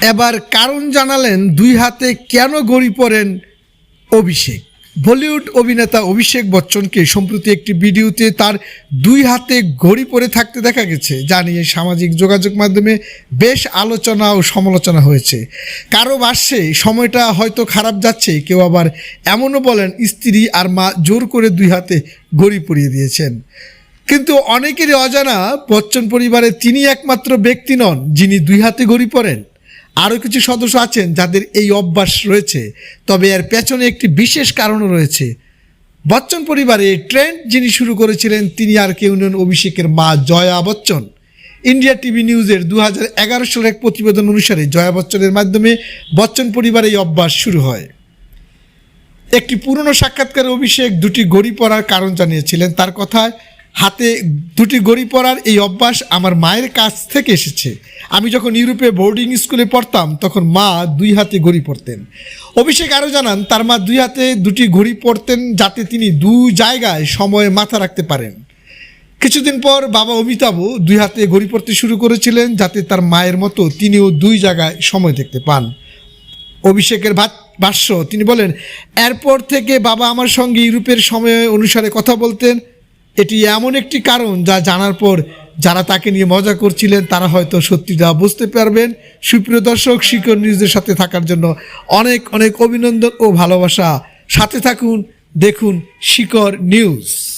এবার কারণ জানালেন দুই হাতে কেন গড়ি পড়েন অভিষেক। বলিউড অভিনেতা অভিষেক বচ্চনকে সম্প্রতি একটি ভিডিওতে তার দুই হাতে ঘড়ি পরে থাকতে দেখা গেছে, যা নিয়ে সামাজিক যোগাযোগ মাধ্যমে বেশ আলোচনা ও সমালোচনা হয়েছে। কারও ভাষ্যে, সময়টা হয়তো খারাপ যাচ্ছে, কেউ আবার এমনও বলেন স্ত্রী আর মা জোর করে দুই হাতে ঘড়ি পরিয়ে দিয়েছেন। কিন্তু অনেকেরই অজানা, বচ্চন পরিবারে তিনি একমাত্র ব্যক্তি নন, যিনি দুই হাতে ঘড়ি পরেন আরও কিছু সদস্য আছেন যাদের এই অভ্যাস রয়েছে, তবে এর পেছনে একটি বিশেষ কারণও রয়েছে। বচ্চন পরিবারে ট্রেন্ড যিনি শুরু করেছিলেন, তিনি আর কেউ নন অভিষেকের মা জয়া বচ্চন। ইন্ডিয়া টিভি নিউজের দু হাজার এগারো সালের এক প্রতিবেদন অনুসারে জয়া বচ্চনের মাধ্যমে বচ্চন পরিবারে এই অভ্যাস শুরু হয়। একটি পুরনো সাক্ষাৎকারে অভিষেক দুটি গড়ি পরার কারণ জানিয়েছিলেন। তার কথায় হাতে দুটি গড়ি পরার এই অভ্যাস আমার মায়ের কাছ থেকে এসেছে। আমি যখন ইউরোপে বোর্ডিং স্কুলে পড়তাম, তখন মা দুই হাতে ঘড়ি পরতেন। অভিষেক আরও জানান, তার মা দুই হাতে দুটি ঘড়ি পরতেন যাতে তিনি দুই জায়গায় সময়ে মাথা রাখতে পারেন। কিছুদিন পর বাবা অমিতাভ দুই হাতে ঘড়ি পরতে শুরু করেছিলেন যাতে তার মায়ের মতো তিনিও দুই জায়গায় সময় দেখতে পান। অভিষেকের ভাত- ভাষ্য, তিনি বলেন, এরপর থেকে বাবা আমার সঙ্গে ইউরোপের সময় অনুসারে কথা বলতেন এটি এমন একটি কারণ যা জানার পর যারা তাকে নিয়ে মজা করছিলেন, তারা হয়তো সত্যিটা বুঝতে পারবেন। সুপ্রিয় দর্শক শিকর নিউজের সাথে থাকার জন্য অনেক অনেক অভিনন্দন ও ভালোবাসা। সাথে থাকুন, দেখুন শিকর নিউজ।